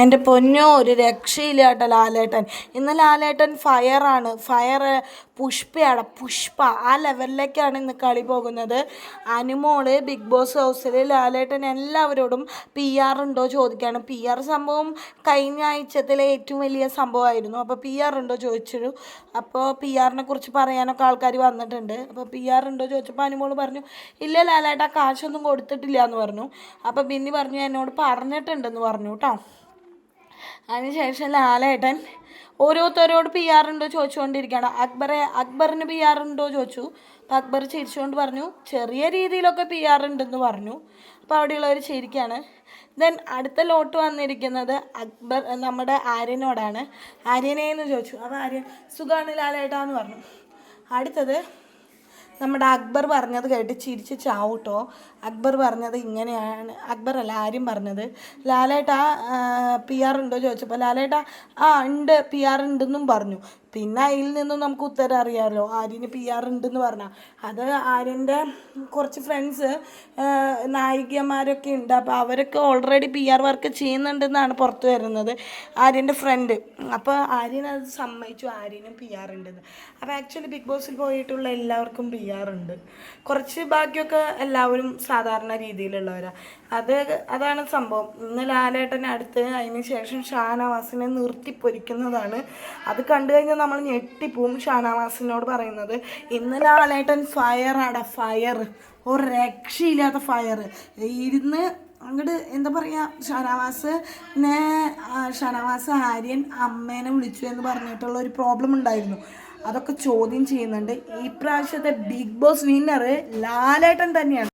എന്റെ പൊന്നോ ഒരു രക്ഷയില്ല കേട്ടോ ലാലേട്ടൻ. ഇന്ന് ലാലേട്ടൻ ഫയറാണ്. ഫയർ പുഷ്പയാണ് പുഷ്പ. ആ ലെവലിലേക്കാണ് ഇന്ന് കളി പോകുന്നത്. അനുമോൾ ബിഗ് ബോസ് ഹൗസിൽ ലാലേട്ടൻ എല്ലാവരോടും പി ആർ ഉണ്ടോ ചോദിക്കുകയാണ്. പി ആർ സംഭവം കഴിഞ്ഞ ആഴ്ചത്തിലെ ഏറ്റവും വലിയ സംഭവമായിരുന്നു. അപ്പോൾ പി ആർ ഉണ്ടോ ചോദിച്ചു. അപ്പോൾ പി ആറിനെ കുറിച്ച് പറയാനൊക്കെ ആൾക്കാർ വന്നിട്ടുണ്ട്. അപ്പോൾ പി ആർ ഉണ്ടോ ചോദിച്ചപ്പോൾ അനുമോൾ പറഞ്ഞു ഇല്ല ലാലേട്ടാ കാശൊന്നും കൊടുത്തിട്ടില്ല എന്ന് പറഞ്ഞു. അപ്പോൾ ബിന്നി പറഞ്ഞു എന്നോട് പറഞ്ഞിട്ടുണ്ടെന്ന് പറഞ്ഞു കേട്ടോ. അതിനുശേഷം ലാലേട്ടൻ ഓരോരുത്തരോട് പി ആർ ഉണ്ടോ ചോദിച്ചുകൊണ്ടിരിക്കുകയാണ്. അക്ബറെ അക്ബറിന് പി ആർ ഉണ്ടോ ചോദിച്ചു. അപ്പോൾ അക്ബർ ചിരിച്ചുകൊണ്ട് പറഞ്ഞു ചെറിയ രീതിയിലൊക്കെ പി ആർ ഉണ്ടെന്ന് പറഞ്ഞു. അപ്പോൾ അവിടെയുള്ളവർ ചിരിക്കുകയാണ്. ദെൻ അടുത്ത ലോട്ട് വന്നിരിക്കുന്നത് അക്ബർ നമ്മുടെ ആര്യനോടാണ്. ആര്യനെന്ന് ചോദിച്ചു. അപ്പോൾ ആര്യൻ സുഖമാണ് ലാലേട്ടാന്ന് പറഞ്ഞു. അടുത്തത് നമ്മുടെ അക്ബർ പറഞ്ഞത് കേട്ട് ചിരിച്ച് ചാവൂട്ടോ. അക്ബർ പറഞ്ഞത് ഇങ്ങനെയാണ്. അക്ബർ അല്ല ആര്യം പറഞ്ഞത്. ലാലേട്ട പി ആർ ഉണ്ടോ ചോദിച്ചപ്പോൾ ലാലേട്ട ആ ഉണ്ട് പി ആർ ഉണ്ടെന്നും പറഞ്ഞു. പിന്നെ അതിൽ നിന്നും നമുക്ക് ഉത്തരം അറിയാമല്ലോ ആര്യന് പി ആർ ഉണ്ടെന്ന് പറഞ്ഞാൽ അത് ആര്യന്റെ കുറച്ച് ഫ്രണ്ട്സ് നായികമാരൊക്കെ ഉണ്ട്. അപ്പോൾ അവരൊക്കെ ഓൾറെഡി പി ആർ വർക്ക് ചെയ്യുന്നുണ്ടെന്നാണ് പുറത്ത് വരുന്നത് ആര്യന്റെ ഫ്രണ്ട് അപ്പോൾ ആര്യൻ അത് സമ്മതിച്ചു. ആര്യനും പി ആർ ഉണ്ടെന്ന്. അപ്പോൾ ആക്ച്വലി ബിഗ് ബോസിൽ പോയിട്ടുള്ള എല്ലാവർക്കും പി ആർ ഉണ്ട്. കുറച്ച് ബാക്കിയൊക്കെ എല്ലാവരും സാധാരണ രീതിയിലുള്ളവരാണ് അത് അതാണ് സംഭവം. ഇന്ന് ലാലേട്ടനെ അടുത്ത് അതിന് ശേഷം ഷാനവാസിനെ നിർത്തി പൊരിക്കുന്നതാണ്. അത് കണ്ടു കഴിഞ്ഞാൽ നമ്മൾ ഞെട്ടിപ്പോവും ഷാനാവാസിനോട് പറയുന്നത്. ഇന്ന് ലാലേട്ടൻ ഫയറാടാ ഫയർ. ഒരു രക്ഷയില്ലാത്ത ഫയർ. ഇരുന്ന് അങ്ങോട്ട് എന്താ പറയുക നേ ഷാനവാസ് ആര്യൻ അമ്മേനെ വിളിച്ചു എന്ന് പറഞ്ഞിട്ടുള്ള ഒരു പ്രോബ്ലം ഉണ്ടായിരുന്നു. അതൊക്കെ ചോദ്യം ചെയ്യുന്നുണ്ട്. ഈ പ്രാവശ്യത്തെ ബിഗ് ബോസ് വിന്നർ ലാലേട്ടൻ തന്നെയാണ്.